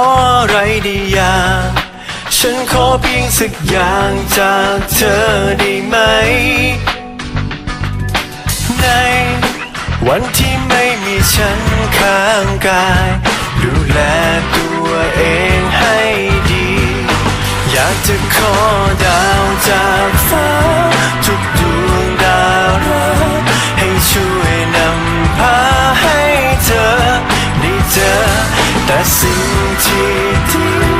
ออะไรได้อย่าง ฉันขอเพียงสักอย่างจากเธอได้ไหม ในวันที่ไม่มีฉันข้างกาย ดูแล แต่สิ่งที่ดี